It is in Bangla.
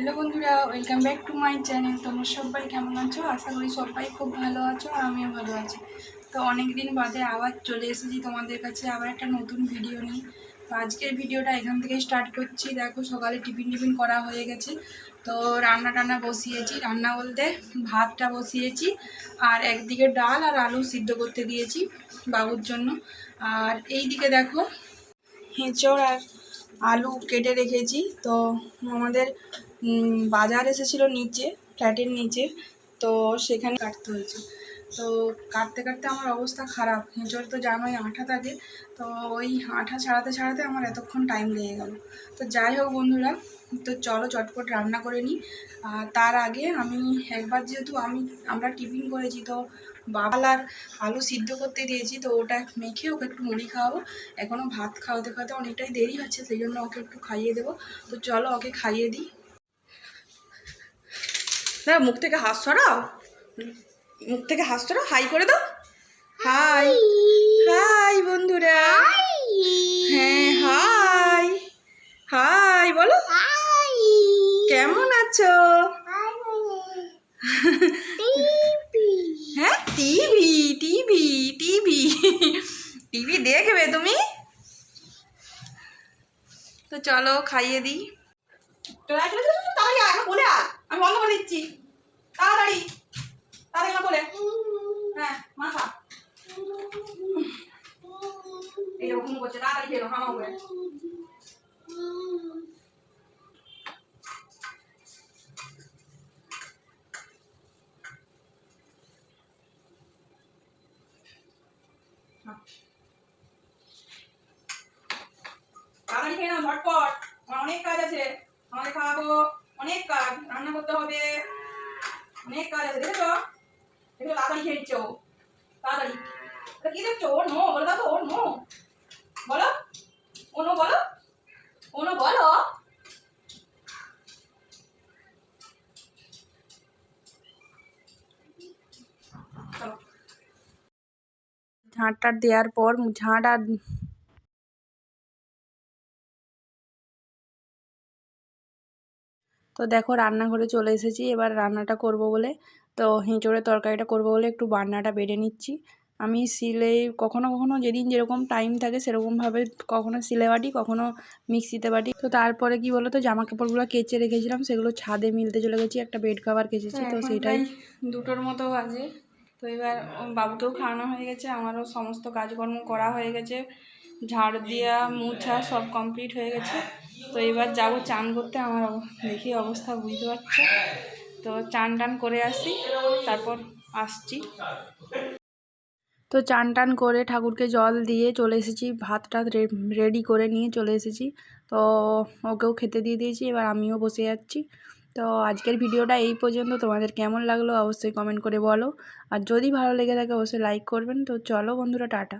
হ্যালো বন্ধুরা welcome back to my channel তোমরা সবাই কেমন আছো? আশা করি সবাই খুব ভালো আছো আর আমিও ভালো আছি। তো অনেক দিন বাদে আবার চলে এসেছি তোমাদের কাছে আবার একটা নতুন ভিডিও নিয়ে। তো আজকের ভিডিওটা এখান থেকে স্টার্ট করছি। দেখো, সকালে টিফিন টিফিন করা হয়ে গেছে। তো রান্না টান্না বসিয়েছি। রান্না বলতে ভাতটা বসিয়েছি আর একদিকে ডাল আর আলু সিদ্ধ করতে দিয়েছি বাবুর জন্য। আর এই দিকে দেখো হেঁচড় আর আলু কেটে রেখেছি। তো আমাদের বাজার এসেছিল নিচে, ফ্ল্যাটের নিচে, তো সেখানে কাটতে হয়েছে। তো কাটতে কাটতে আমার অবস্থা খারাপ। হেঁচড় তো জানোই আঠা থাকে তো ওই আঠা ছাড়াতে ছাড়াতে আমার এতক্ষণ টাইম লেগে গেল। তো যাই হোক বন্ধুরা, তো চলো চটপট রান্না করে নিই। তার আগে আমি একবার যেহেতু আমি, আমরা টিফিন করেছি, তো বাবাল আর আলু সিদ্ধ করতে দিয়েছি, তো ওটা মেখে ওকে একটু মুড়ি খাওয়াবো। এখনও ভাত খাওয়াতে খাওয়াতে অনেকটাই দেরি হচ্ছে, সেই জন্য ওকে একটু খাইয়ে দেবো। তো চলো ওকে খাইয়ে দিই। না মুখ থেকে হাস সরাও। মুখ থেকে হাস সরাও হাই করে দাও। হাই। হাই বন্ধুরা। হ্যাঁ হাই। হাই বলো। কেমন আছো? হ্যাঁ টিভি টিভি টিভি। টিভি দেখবে তুমি? তো চলো খাইয়ে দিই। আয়, চলে আমি বন্ধ করে দিচ্ছি। তাড়াতাড়ি। তাড়াতাড়ি বলে। হ্যাঁ মাথা এইরকম করছে, তাড়াতাড়ি খেলো হামা তাড়াতাড়ি খেয়ে নাও, ঝটপট। আমার অনেক কাজ আছে। আমাকে খাওয়াবো। অনেক কাজ রান্না করতে হবে। অনেক কাজ আছে, দেখেছ? দেখো তাড়াতাড়ি খেয়ে নিচ্ছ ও। তাড়াতাড়ি কি দেখছ? ও নো বলো দাও তো ও নো বলো। ও বলো। ও নো বলো। চলো। ঝাঁটটা দেওয়ার পর ঝাঁট আর তো দেখো রান্নাঘরে চলে এসেছি এবার রান্নাটা করব বলে। তো হিঁচড়ে তরকারিটা করব বলে একটু বান্নাটা বেড়ে নিচ্ছি। আমি সিলে কখনো কখনো যেদিন যেরকম টাইম থাকে সেরকমভাবে কখনো সিলে বাটি কখনো মিক্সিতে বাটি। তো তারপরে কি বলো তো জামা কাপড়গুলো কেচে রেখেছিলাম সেগুলো ছাদে মিলতে চলে গেছি একটা বেড কাভার কেচেছি তো সেটাই দুটোর মতো বাজে। তো এবার বাবুকেও খাওয়ানো হয়ে গেছে, আমারও সমস্ত কাজকর্ম করা হয়ে গেছে। ঝাড় দেওয়া মুছা সব কমপ্লিট হয়ে গেছে। তো এবার যাব চান করতে, আমার দেখি অবস্থা বুঝতে পারছ। তো চান টান করে আসি, তারপর আসছি। তো চান টান করে ঠাকুরকে জল দিয়ে চলে এসেছি, ভাত টাত রেডি করে নিয়ে চলে এসেছি। তো ওকেও খেতে দিয়ে দিয়েছি, এবার আমিও বসে যাচ্ছি। তো আজকের ভিডিওটা এই পর্যন্ত। তোমাদের কেমন লাগল অবশ্যই কমেন্ট করে বলো। আর যদি ভালো লেগে থাকে, অবশ্যই লাইক করবেন। তো চলো বন্ধুরা, টাটা।